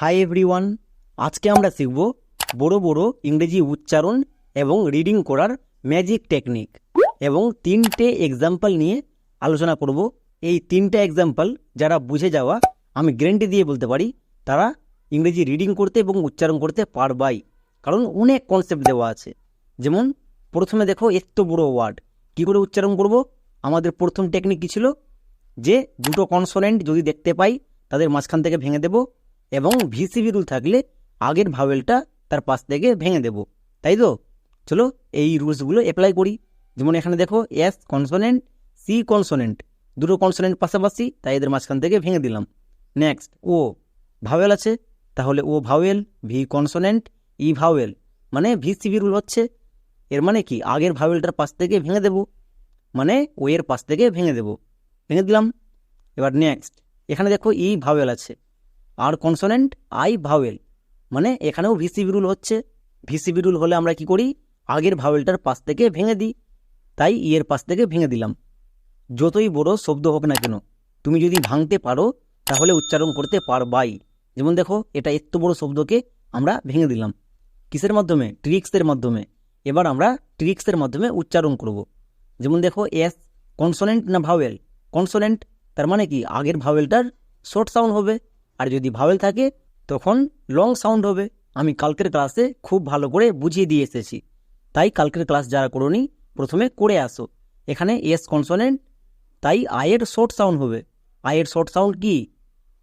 Hi everyone আজকে আমরা শিখব বড় বড় ইংরেজি উচ্চারণ এবং রিডিং করার ম্যাজিক টেকনিক এবং তিনটে এক্সাম্পল নিয়ে আলোচনা করব। এই তিনটে এক্সাম্পল যারা বুঝে যাওয়া, আমি গ্যারেন্টি দিয়ে বলতে পারি, তারা ইংরেজি রিডিং করতে এবং উচ্চারণ করতে পারবাই। কারণ অনেক কনসেপ্ট দেওয়া আছে। যেমন, প্রথমে দেখো এত বড় ওয়ার্ড কী করে উচ্চারণ করব? আমাদের প্রথম টেকনিক কী ছিল? যে দুটো কনসোনেন্ট যদি দেখতে পাই, তাদের মাঝখান থেকে ভেঙে দেব। এবং ভিসিবি রুল থাকলে আগের ভাওয়েলটা তার পাশ থেকে ভেঙে দেব। তাই তো? চলো এই রুলসগুলো অ্যাপ্লাই করি। যেমন এখানে দেখো এস কনসোনেন্ট সি কনসোনেন্ট দুটো কনসোনেন্ট পাশাপাশি, তাই এদের মাঝখান থেকে ভেঙে দিলাম। নেক্সট ও ভাওয়েল আছে, তাহলে O vowel V consonant E vowel. মানে ভিসিবি রুল হচ্ছে, এর মানে কি? আগের ভাওয়েলটার পাশ থেকে ভেঙে দেব। মানে ও এর পাশ থেকে ভেঙে দেব। ভেঙে দিলাম। এবার নেক্সট এখানে দেখো ই ভাওয়েল আছে। আর কনসোনেন্ট আই ভাওয়েল মানে এখানেও ভিসিবি রুল হচ্ছে। ভিসিবি রুল হলে আমরা কি করি? আগের ভাওয়েলটার পাশ থেকে ভেঙে দিই। তাই ইয়ের পাশ থেকে ভেঙে দিলাম। যতই বড় শব্দ হোক না কেন, তুমি যদি ভাঙতে পারো, তাহলে উচ্চারণ করতে পারবাই। যেমন দেখো, এটা এত বড় শব্দকে আমরা ভেঙে দিলাম। কিসের মাধ্যমে? ট্রিক্সের মাধ্যমে। এবার আমরা ট্রিক্সের মাধ্যমে উচ্চারণ করব। যেমন দেখো এস কনসোনেন্ট না ভাওয়েল কনসোনেন্ট তার মানে কি? আগের ভাওয়েলটার শর্ট সাউন্ড হবে। আর যদি ভাওয়েল থাকে, তখন লং সাউন্ড হবে। আমি কালকের ক্লাসে খুব ভালো করে বুঝিয়ে দিয়ে এসেছি। তাই কালকের ক্লাস যারা করোনি, প্রথমে করে আসো। এখানে এস কনসোনেন্ট তাই আয়ের শর্ট সাউন্ড হবে। আয়ের শর্ট সাউন্ড কি?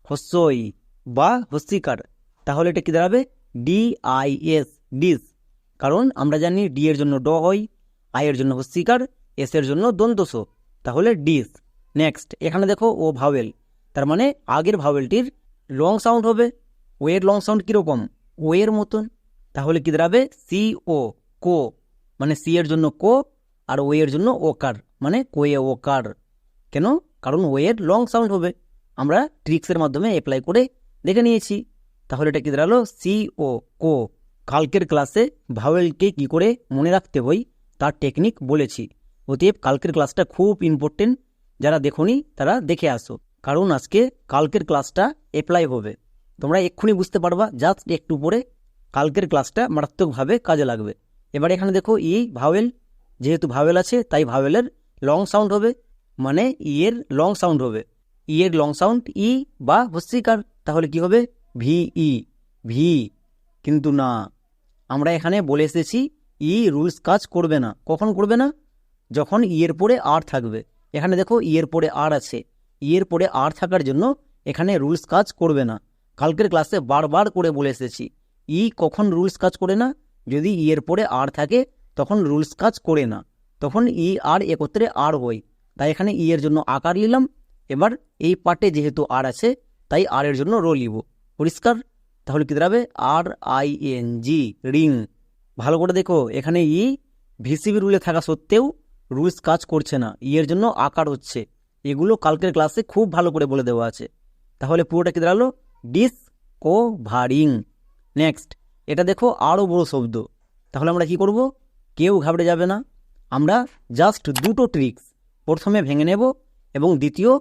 হস্যই বা হস্যিকার তাহলে এটা কি দাঁড়াবে? ডি আই এস ডিস কারণ আমরা জানি ডি এর জন্য ড হয় আয়ের জন্য হস্যিকার এস এর জন্য দন্তস তাহলে ডিস নেক্সট এখানে দেখো ও ভাওয়েল। তার মানে আগের ভাওয়েলটির লং সাউন্ড হবে? ও এর লং সাউন্ড কীরকম? ও এর মতন? তাহলে কি দাঁড়াবে? C O co. মানে সি এর জন্য কো আর ও এর জন্য ওকার। মানে কোয়ে ওকার। কেন? কারণ ও এর লং সাউন্ড হবে। আমরা ট্রিক্সের মাধ্যমে অ্যাপ্লাই করে দেখে নিয়েছি। তাহলে এটা কি দাঁড়াল? C O co. কালকের ক্লাসে ভাওয়েলকে কি করে মনে রাখতে হয়? তার টেকনিক বলেছি। অতএব কালকের ক্লাসটা খুব ইম্পর্টেন্ট যারা দেখোনি, তারা দেখে আসো। কারণ আজকে কালকের ক্লাসটা অ্যাপ্লাই হবে। তোমরা এক্ষুনি বুঝতে পারবা জাস্ট একটু পরে কালকের ক্লাসটা মারাত্মকভাবে কাজে লাগবে। এবার এখানে দেখো ই ভাওয়েল যেহেতু ভাওয়েল আছে, তাই ভাওয়েলের লং সাউন্ড হবে মানে ইয়ের লং সাউন্ড হবে। ইয়ের লং সাউন্ড ই বা হস্যিকার তাহলে কি হবে? ভি ই ভি কিন্তু না। আমরা এখানে বলে এসেছি ই রুলস কাজ করবে না। কখন করবে না? যখন ইয়ের পরে আর থাকবে। এখানে দেখো ইয়ের পরে আর আছে। ই এর পরে আর থাকার জন্য এখানে রুলস কাজ করবে না। কালকের ক্লাসে বারবার করে বলে এসেছি, ই কখন রুলস কাজ করে না? যদি ইয়ের পরে আর থাকে, তখন রুলস কাজ করে না। তখন ই আর একত্রে আর হয়। তাই এখানে ই এর জন্য আকার নিলাম। এবার এই পার্টে যেহেতু আর আছে, তাই আর এর জন্য রো লিব। পরিষ্কার? তাহলে কি দাঁড়াবে? R, I, N, G, ring. ভালো করে দেখো, এখানে ই, ভিসিবি রুলে থাকা সত্ত্বেও রুলস কাজ করছে না। ই এর জন্য আকার হচ্ছে। এগুলো কালকের ক্লাসে খুব ভালো করে বলে দেওয়া আছে। তাহলে পুরোটা কি দাঁড়াল? ডিস কো নেক্সট এটা দেখো আরও বড় শব্দ। তাহলে আমরা কি করব? কেউ ঘাবড়ে যাবে না। আমরা জাস্ট দুটো ট্রিক্স প্রথমে ভেঙে নেব এবং দ্বিতীয়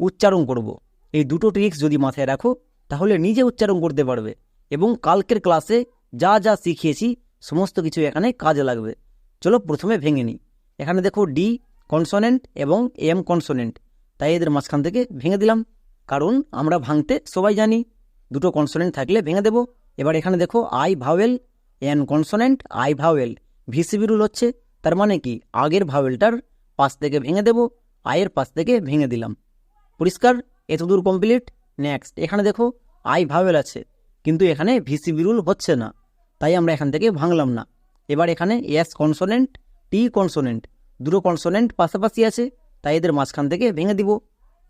উচ্চারণ করব। এই দুটো ট্রিক্স যদি মাথায় রাখো, তাহলে নিজে উচ্চারণ করতে পারবে এবং কালকের ক্লাসে যা যা শিখিয়েছি, সমস্ত কিছু এখানে কাজে লাগবে। চলো প্রথমে ভেঙে নিই। এখানে দেখো ডি কনসোনেন্ট এবং এম কনসোনেন্ট তাই এদের মাঝখান থেকে ভেঙে দিলাম। কারণ আমরা ভাঙতে সবাই জানি দুটো কনসোনেন্ট থাকলে ভেঙে দেব। এবার এখানে দেখো I vowel N consonant I vowel VCV rule হচ্ছে, তার মানে কি? আগের ভাওয়েলটার পাশ থেকে ভেঙে দেব আয়ের পাশ থেকে ভেঙে দিলাম। পরিষ্কার? এতদূর কমপ্লিট নেক্সট এখানে দেখো আই ভাওয়েল আছে, কিন্তু এখানে ভিসিবি রুল হচ্ছে না, তাই আমরা এখান থেকে ভাঙলাম না। এবার এখানে এস কনসোনেন্ট টি কনসোনেন্ট দুটো কনসোনেন্ট পাশাপাশি আছে তাই এদের মাঝখান থেকে ভেঙে দিব।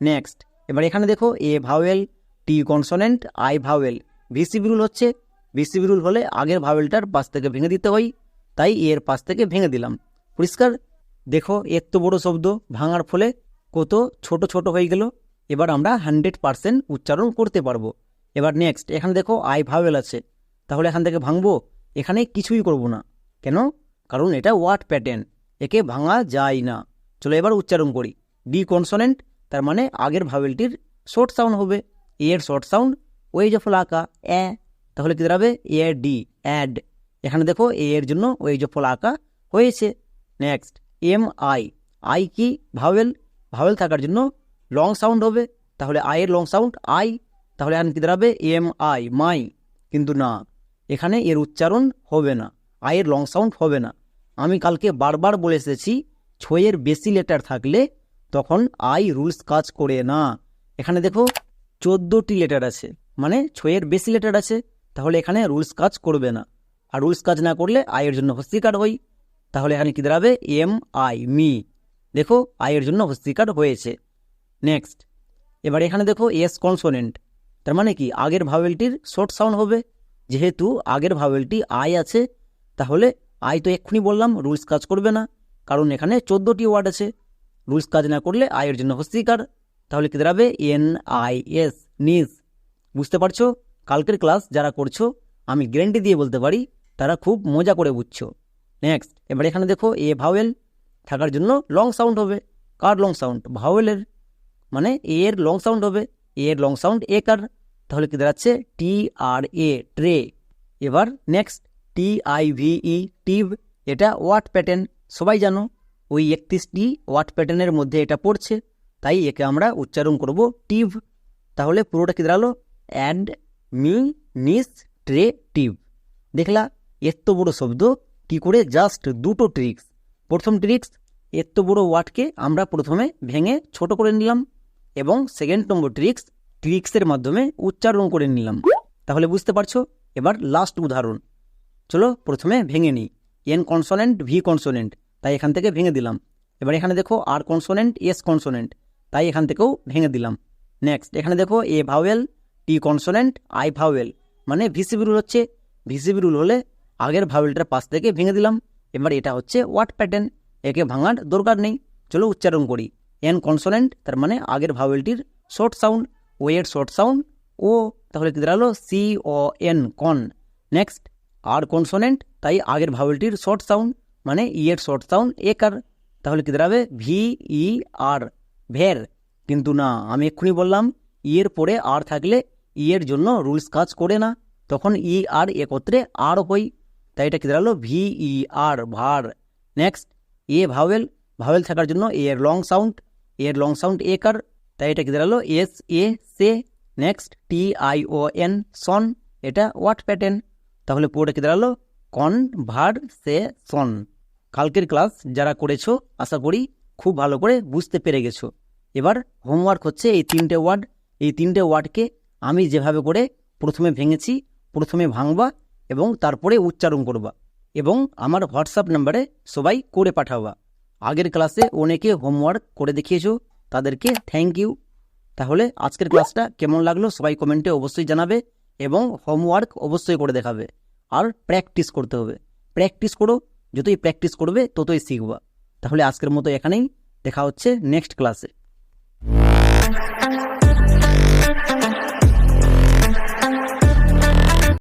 নেক্সট এবার এখানে দেখো A vowel T consonant I vowel VCV rule VCV VCB rule হলে আগের ভাওয়েলটার পাশ থেকে ভেঙে দিতে হয়, তাই এর পাশ থেকে ভেঙে দিলাম। পরিষ্কার? দেখো এত বড় শব্দ, ভাঙার ফলে কত ছোট ছোট হয়ে গেল। এবার আমরা হান্ড্রেড পারসেন্ট উচ্চারণ করতে পারব। এবার নেক্সট এখানে দেখো আই ভাওয়েল আছে। তাহলে এখান থেকে ভাঙবো? এখানে কিছুই করব না। কেন? কারণ এটা ওয়ার্ড প্যাটার্ন একে ভাঙা যায় না। চলো এবার উচ্চারণ করি। ডি কনসোনেন্ট তার মানে আগের ভাবেলটির শর্ট সাউন্ড হবে। এ এর শর্ট সাউন্ড ওই যে ফলাকা এ, তাহলে কি দাঁড়াবে? এ ডি অ্যাড এখানে দেখো এ এর জন্য ওই যে ফলাকা হয়েছে। নেক্সট এম আই আই কি? ভাওয়েল ভাওয়েল থাকার জন্য লং সাউন্ড হবে। তাহলে আয়ের লং সাউন্ড আই তাহলে এখানে কি দাঁড়াবে? এম আই মাই কিন্তু না, এখানে এর উচ্চারণ হবে না। আয়ের লং সাউন্ড হবে না। আমি কালকে বারবার বলে এসেছি ছয়ের বেশি লেটার থাকলে তখন আই রুলস কাজ করে না। এখানে দেখো, চোদ্দোটি লেটার আছে। মানে ছয়ের বেশি লেটার আছে, তাহলে এখানে রুলস কাজ করবে না। আর রুলস কাজ না করলে আয়ের জন্য হস্তিকার হই। তাহলে এখানে কি দাঁড়াবে? এম আই মি দেখো আয়ের জন্য হস্তিকার হয়েছে। নেক্সট এবার এখানে দেখো এস কনসোনেন্ট তার মানে কি? আগের ভাওয়েলটির শর্ট সাউন্ড হবে। যেহেতু আগের ভাওয়েলটি আই আছে, তাহলে আই তো এক্ষুনি বললাম রুলস কাজ করবে না। কারণ এখানে চোদ্দোটি ওয়ার্ড আছে। রুলস কাজ না করলে আয়ের জন্য হস্তিকার তাহলে কি দাঁড়াবে? এন আই এস নিস বুঝতে পারছ? কালকের ক্লাস যারা করছ, আমি গ্যারেন্টি দিয়ে বলতে পারি, তারা খুব মজা করে বুঝছ। নেক্সট, এবার এখানে দেখো এ ভাওয়েল। থাকার জন্য লং সাউন্ড হবে। কার লং সাউন্ড? ভাওয়েলের। মানে এ এর লং সাউন্ড হবে। এ এর লং সাউন্ড এ কার? তাহলে কি দাঁড়াচ্ছে? টি আর এ, ট্রে। এবার next, T I V E, টিভ। এটা ওয়াট প্যাটার্ন। সবাই জানো, ওই একত্রিশটি ওয়াট প্যাটার্নের মধ্যে এটা পড়ছে, তাই একে আমরা উচ্চারণ করব টিভ। তাহলে পুরোটা কি দাঁড়াল? Administrative. দেখলা, এত বড় শব্দ, কি করে জাস্ট দুটো ট্রিক্স। প্রথম ট্রিক্স, এত বড় ওয়ার্ডকে আমরা প্রথমে ভেঙে ছোট করে নিলাম এবং সেকেন্ড নম্বর ট্রিক্স, ট্রিক্সের মাধ্যমে উচ্চারণ করে নিলাম। তাহলে বুঝতে পারছ? এবার লাস্ট উদাহরণ। চলো, প্রথমে ভেঙে নিই। এন কনসোনেন্ট ভি কনসোনেন্ট তাই এখান থেকে ভেঙে দিলাম। এবার এখানে দেখো আর কনসোনেন্ট এস কনসোনেন্ট তাই এখান থেকেও ভেঙে দিলাম। নেক্সট এখানে দেখো A vowel T consonant I vowel মানে ভিসিবি রুল হচ্ছে ভিসিবি রুল হলে আগের ভাওয়েলটার পাশ থেকে ভেঙে দিলাম। এবার এটা হচ্ছে ওয়াট প্যাটার্ন একে ভাঙার দরকার নেই। চলো উচ্চারণ করি। এন কনসোনেন্ট তার মানে আগের ভাওয়েলটির শর্ট সাউন্ড ও এর শর্ট সাউন্ড ও তাহলে কি দাঁড়াল? C O N con next R consonant তাই আগের ভাওয়েলটির শর্ট সাউন্ড মানে ই এর শর্ট সাউন্ড একার তাহলে কি দাঁড়াবে? ভি ই আর ভের। কিন্তু না, আমি এক্ষুনি বললাম ই এর পরে আর থাকলে ই এর জন্য রুলস কাজ করে না। তখন ই আর একত্রে আর হই। তাই এটা কি দাঁড়াল? ভি ই আর ভার। নেক্সট এ ভাওয়েল। ভাওয়েল থাকার জন্য এ এর লং সাউন্ড এ এর লং সাউন্ড এ কার তাই এটা কি দাঁড়াল? S A say next T I O N সন এটা ওয়াট প্যাটার্ন তাহলে পুরোটা কি দাঁড়াল? কন ভার সে সন কালকের ক্লাস যারা করেছ, আশা করি খুব ভালো করে বুঝতে পেরে গেছো। এবার হোমওয়ার্ক হচ্ছে এই তিনটে ওয়ার্ড এই তিনটে ওয়ার্ডকে আমি যেভাবে করে প্রথমে ভেঙেছি, প্রথমে ভাঙবা এবং তারপরে উচ্চারণ করবা এবং আমার হোয়াটসঅ্যাপ নাম্বারে সবাই করে পাঠাবা। আগের ক্লাসে অনেকে হোমওয়ার্ক করে দেখিয়েছো, তাদেরকে থ্যাংক ইউ তাহলে আজকের ক্লাসটা কেমন লাগল সবাই কমেন্টে অবশ্যই জানাবে এবং হোমওয়ার্ক অবশ্যই করে দেখাবে। আর প্র্যাকটিস করতে হবে। প্র্যাকটিস করো, যতই প্র্যাকটিস করবে, ততই শিখবা। তাহলে আজকের মতো এখানেই। দেখা হচ্ছে নেক্সট ক্লাসে